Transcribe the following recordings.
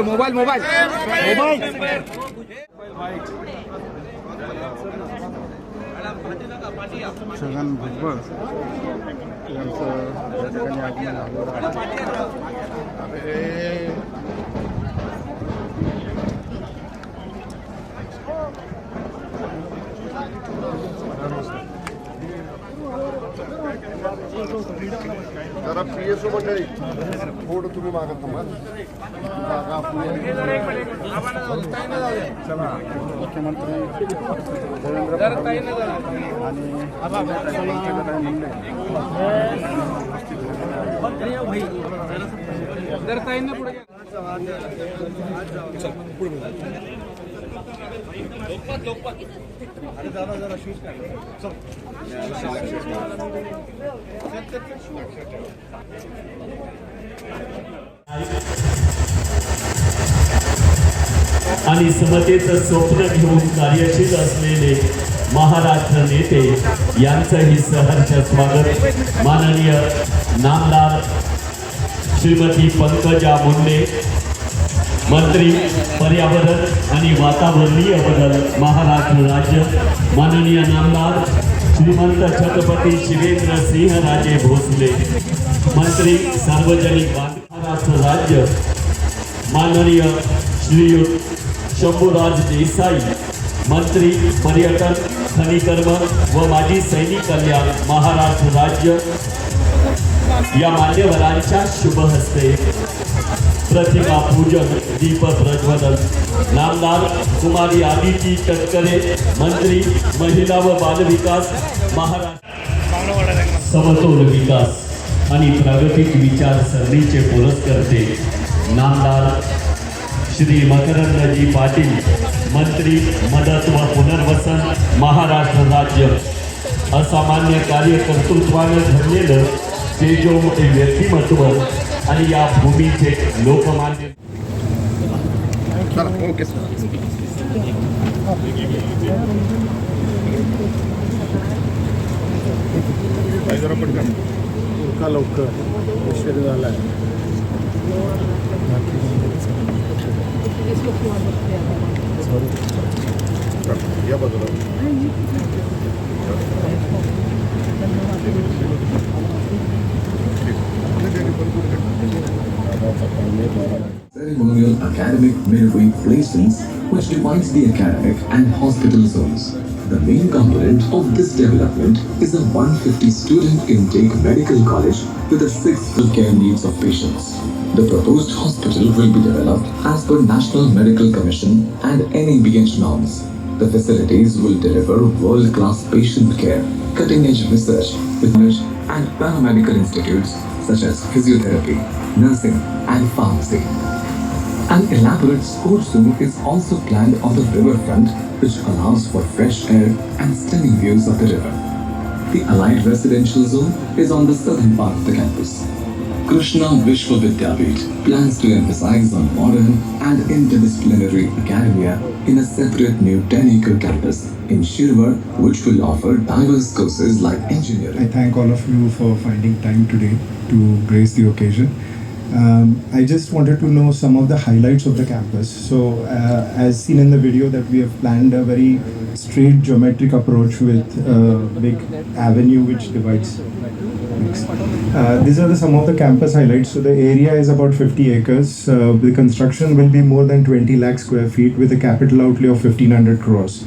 ये mobile mobile. Mobile. Chhagan Bhujbal यांचं या ठिकाणी आगमन झालेलं आहे. अरे जरा पी एस ओ मंडळी थोडं तुम्ही मागत थांबा. मुख्यमंत्री देवेंद्र फडणवीस आणि मुंडे आणि समतेचं स्वप्न घेऊन कार्यशील असलेले महाराष्ट्र नेते यांचंही सहर्ष स्वागत. माननीय नामदार श्रीमती पंकजा मुंडे मंत्री पर्यावरण आणि वातावरणीय बदल महाराष्ट्र राज्य. माननीय नामदार श्रीमंत छत्रपती शिवेंद्र सिंह राजे भोसले. मंत्री सार्वजनिक महाराष्ट्र राज्य. माननीय श्रीयुत शंभूराज देसाई. मंत्री पर्यटन खनिकर्म व माजी सैनिक कल्याण महाराष्ट्र राज्य. या मान्यवरांच्या शुभ हस्ते प्रतिमा पूजन दीप प्रज्वलन नामदार कुमारी आदिती तटकरे मंत्री महिला व बालविकास महाराष्ट्र समतोल विकास आणि प्रागतिक विचारसरणीचे पुरस्कर्ते नामदार श्री मकरंदजी पाटील मंत्री मदत व पुनर्वसन महाराष्ट्र राज्य. असामान्य कार्य कर्तृत्वाने घडलेलं तेजोमय व्यक्तिमत्व आणि या भूमीचे लोकमान्य चला ओके जरा पटकन का लवकर. उशीर झाला आहे या बाजूला. Ceremonial academic midway placements which divides the academic and hospital zones. The main component of this development is a 150 student intake medical college with a six full care needs of patients. The proposed hospital will be developed as per National Medical Commission and NABH norms. The facilities will deliver world-class patient care, cutting-edge research with and paramedical institutes such as physiotherapy, nursing, and pharmacy. An elaborate sports zone is also planned on the riverfront, which allows for fresh air and stunning views of the river. The allied residential zone is on the southern part of the campus. Krishna Vishwa Vidyapit plans to emphasize on modern and interdisciplinary academia in a separate new 10-acre campus in Shirwar, which will offer diverse courses like engineering. I thank all of you for finding time today to grace the occasion. Um, I just wanted to know some of the highlights of the campus. So, uh, as seen in the video, that we have planned a very straight geometric approach with a big avenue which divides. Uh, these are the, some of the campus highlights. So, the area is about 50 acres. Uh, the construction will be more than 20 lakh square feet with a capital outlay of 1500 crores.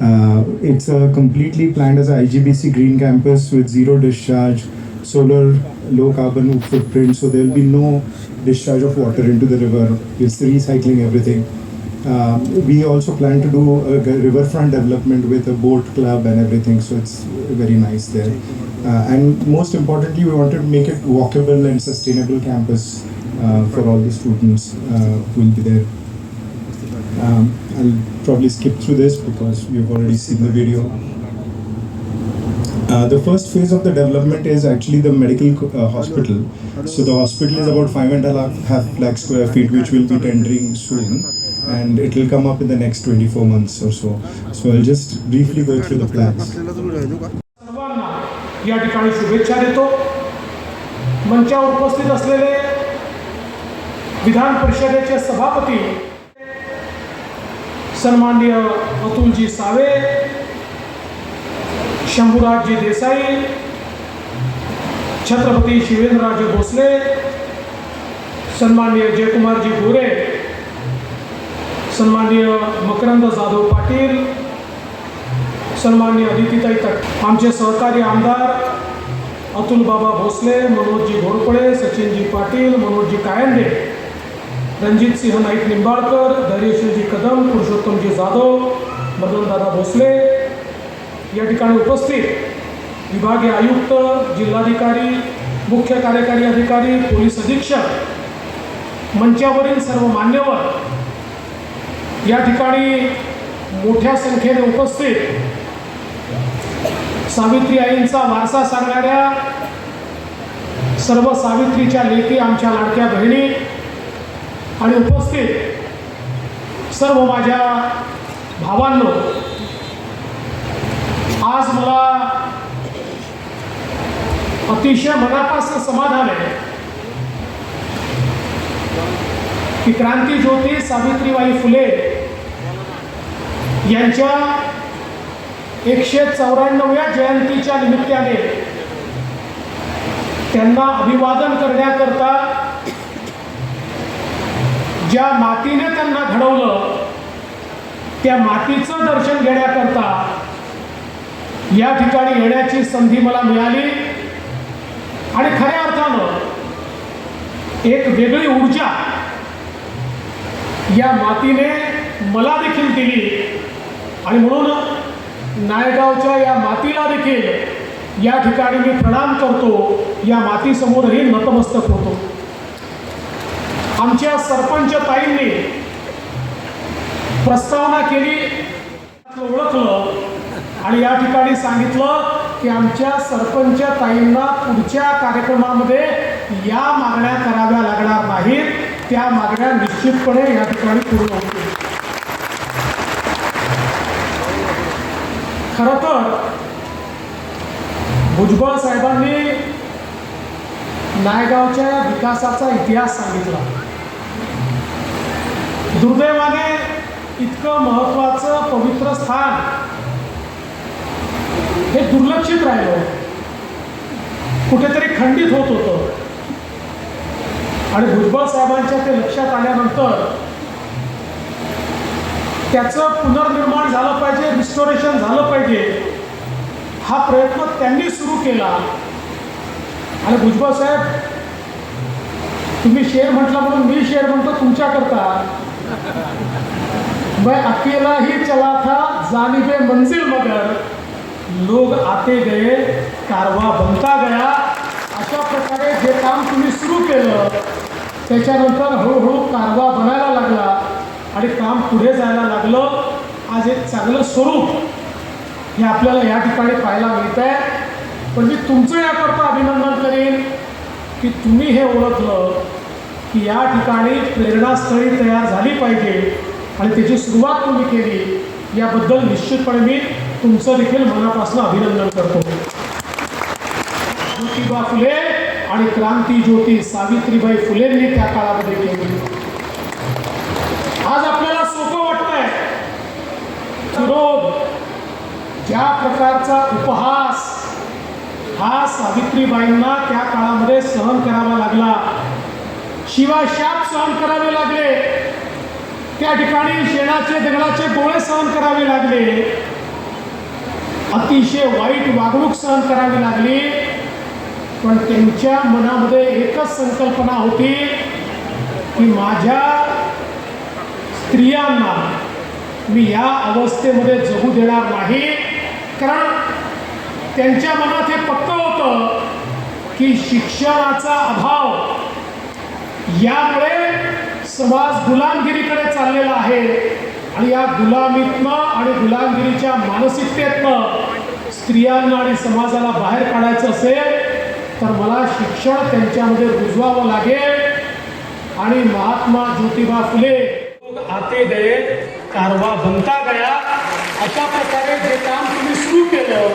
Uh, it's completely planned as a IGBC green campus with zero discharge, solar low carbon footprint, so there will be no discharge of water into the river. It's recycling everything. Um, we also plan to do a riverfront development with a boat club and everything, so it's very nice there. Uh, and most importantly, we wanted to make it walkable and sustainable campus uh, for all the students uh, who will be there. Um, I'll probably skip through this because you've already seen the video. Uh, the first phase of the development is actually the medical co- uh, hospital. So the hospital is about five and a half, half lakh square feet, which will be tendering soon, and it will come up in the next 24 months or so. So I'll just briefly go through the plans. सर्वांना या ठिकाणी शुभेच्छा देतो मंचावर उपस्थित असलेले विधान परिषदेचे सभापती सन्माननीय अतुलजी सावे शंभूराजजी देसाई छत्रपती शिवेंद्रराजे भोसले सन्माननीय जयकुमारजी गोरे सन्माननीय मकरंद जाधव पाटील सन्माननीय अदितीताई तट आमचे सहकारी आमदार अतुल बाबा भोसले मनोजजी घोरपडे सचिनजी पाटील मनोजजी कायंदे रणजित सिंह नाईक निंबाळकर धैर्यशीलजी कदम पुरुषोत्तमजी जाधव मदनदादा भोसले या ठिकाणी उपस्थित विभागीय आयुक्त जिल्हाधिकारी मुख्य कार्यकारी अधिकारी पोलीस अधीक्षक मंचावरील सर्व मान्यवर या ठिकाणी मोठ्या संख्येने उपस्थित सावित्री आईंचा वारसा सांगणाऱ्या सर्व सावित्रीच्या लेखी आमच्या लाडक्या बहिणी आणि उपस्थित सर्व माझ्या भावांनो आज मला अतिशय मनापासून समाधान आहे की क्रांती ज्योती सावित्रीबाई फुले यांच्या एकशे चौऱ्याण्णव्या जयंतीच्या निमित्ताने त्यांना अभिवादन करण्याकरता ज्या मातीने त्यांना घडवलं त्या मातीचं दर्शन घेण्याकरता या ठिकाणी येण्याची संधी मला मिळाली. आणि खऱ्या अर्थानं एक वेगळी ऊर्जा या मातीने मला देखील दिली. आणि म्हणून नायगावच्या या मातीला देखील या ठिकाणी मी प्रणाम करतो. या मातीसमोरही नतमस्तक होतो. आमच्या सरपंच ताईंनी प्रस्तावना केली. ओळखलं. आणि या ठिकाणी सांगितलं की आमच्या सरपंच ताईंना पुढच्या कार्यक्रमामध्ये या मागण्या कराव्या लागणार नाहीत. त्या मागण्या निश्चितपणे या ठिकाणी पूर्ण होतील. खरं तर भुजबळ साहेबांनी नायगावच्या विकासाचा इतिहास सांगितला. दुर्दैवाने इतकं महत्वाचं पवित्र स्थान हे दुर्लक्षित राहिलं. कुठेतरी खंडित होत होतं. आणि भुजबळ साहेबांच्या ते लक्षात आल्यानंतर त्याचं पुनर्निर्माण झालं पाहिजे रिस्टोरेशन झालं पाहिजे हा प्रयत्न त्यांनी सुरू केला. आणि भुजबळ साहेब तुम्ही शेर म्हटला म्हणून मी शेर म्हणतो तुमच्याकरता. मैं अकेला ही चला था जानिबे मंजिल मगर आते गए कारवा बनता गया. अशा प्रकारे जे काम तुम्ही सुरू केलं त्याच्यानंतर हळूहळू कारवा बनायला लागला आणि काम पुढे जायला लागलं. आज एक चांगलं स्वरूप हे आपल्याला या ठिकाणी पाहायला मिळत आहे. पण मी तुमचं याकरता अभिनंदन करेन की तुम्ही हे ओळखलं की या ठिकाणी प्रेरणास्थळी तयार झाली पाहिजे आणि त्याची सुरुवात तुम्ही केली. याबद्दल निश्चितपणे मी तुमचं देखील मनापासून अभिनंदन करतो. ज्योतिबा फुले आणि क्रांती ज्योती सावित्रीबाई फुलेंनी त्या काळामध्ये केली आज आपल्याला सोपं वाटतंय. ज्या प्रकारचा उपहास हा सावित्रीबाईंना त्या काळामध्ये सहन करावा लागला. शिवाय शाप सहन करावे लागले. त्या ठिकाणी शेणाचे दगडाचे गोळे सहन करावे लागले. अतिशय वाईट वागणूक सहन करावी लागली. पण त्यांच्या मनामध्ये एकच संकल्पना होती की माझ्या स्त्रियांना मी या अवस्थेमध्ये जगू देणार नाही. कारण त्यांच्या मनात हे पक्क होतं की शिक्षणाचा अभाव यामुळे समाज गुलामगिरीकडे चाललेला आहे. आणि या गुलामीतनं आणि गुलामगिरीच्या मानसिकतेतनं स्त्रियांना आणि समाजाला बाहेर काढायचं असेल तर मला शिक्षण त्यांच्यामध्ये रुजवावं लागेल. आणि महात्मा ज्योतिबा फुले आते गए कारवा बनता गया. अशा प्रकारे जे काम तुम्ही सुरू केलं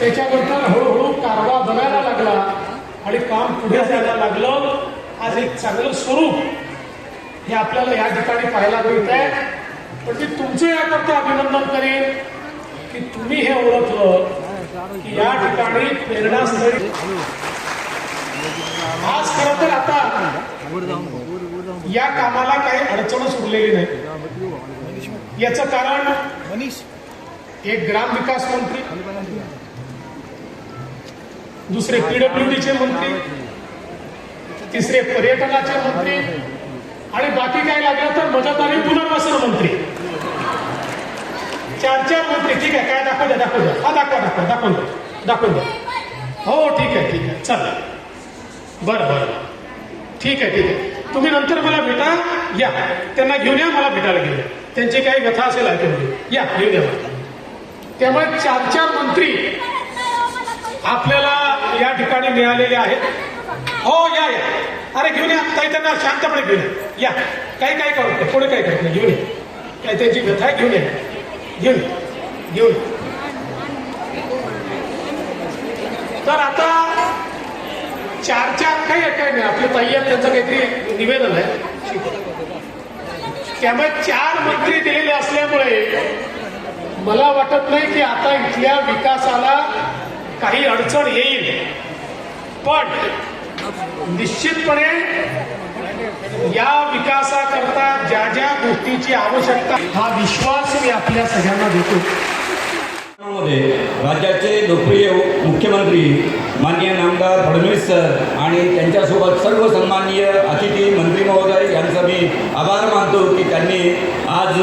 त्याच्यानंतर हळूहळू कारवा बनायला लागला आणि काम पुढे जायला लागलं. आज एक चांगलं स्वरूप हे आपल्याला या ठिकाणी पाहायला मिळत आहे पण मी तुमचं याकरता अभिनंदन करेन की तुम्ही हे ओळखलं की या ठिकाणी प्रेरणास्थळी आज खरं तर आता या कामाला काही अडचणच उरलेली नाही. याचं कारण एक ग्राम विकास मंत्री दुसरे पीडब्ल्यूडीचे मंत्री तिसरे पर्यटनाचे मंत्री आणि बाकी काय लागलं तर मदत आणि पुनर्वसन मंत्री. चार चार मंत्री ठीक आहे. काय दाखवू द्या दाखवू द्या. हा दाखवा दाखवा दाखवून द्या. दाखवून द्या. हो ठीक आहे ठीक आहे. चला. बरं बरं ठीक आहे ठीक आहे. तुम्ही नंतर मला भेटा. या. त्यांना घेऊन या मला भेटायला घेऊन या. त्यांची काही व्यथा असेल ऐकून या घेऊन या त्यामुळे चार चार मंत्री आपल्याला या ठिकाणी मिळालेले आहेत. हो या या. अरे घेऊन या. काही त्यांना शांतपणे घेऊन या. या. काही काय करत नाही पुढे काय करत नाही घेऊन या. काय त्यांची व्यथा घेऊन या. घेऊन घेऊन. तर आता चार चार काही काय नाही. आपले ताई आहेत त्यांचं काहीतरी निवेदन आहे. त्यामुळे चार मंत्री दिलेले असल्यामुळे मला वाटत नाही की आता इथल्या विकासाला काही अडचण येईल. पण निश्चितपणे या विकासाकरता ज्या ज्या गोष्टीची आवश्यकता हा विश्वास मी आपल्या सगळ्यांना देतो. राज्याचे लोकप्रिय मुख्यमंत्री माननीय नामदार फडणवीस सर आणि त्यांच्यासोबत सर्व सन्माननीय अतिथी मंत्री महोदय यांचा मी आभार मानतो की त्यांनी आज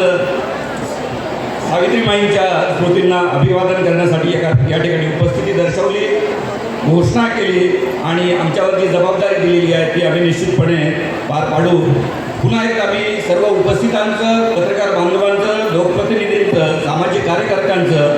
सावित्रीमाईंच्या स्मृतींना अभिवादन करण्यासाठी एका या ठिकाणी उपस्थिती दर्शवली. घोषणा केली आणि आमच्यावर जी जबाबदारी दिलेली आहे ती आम्ही निश्चितपणे पार पाडू. पुन्हा एक आम्ही सर्व उपस्थितांचं पत्रकार बांधवांचं लोकप्रतिनिधींचं सामाजिक कार्यकर्त्यांचं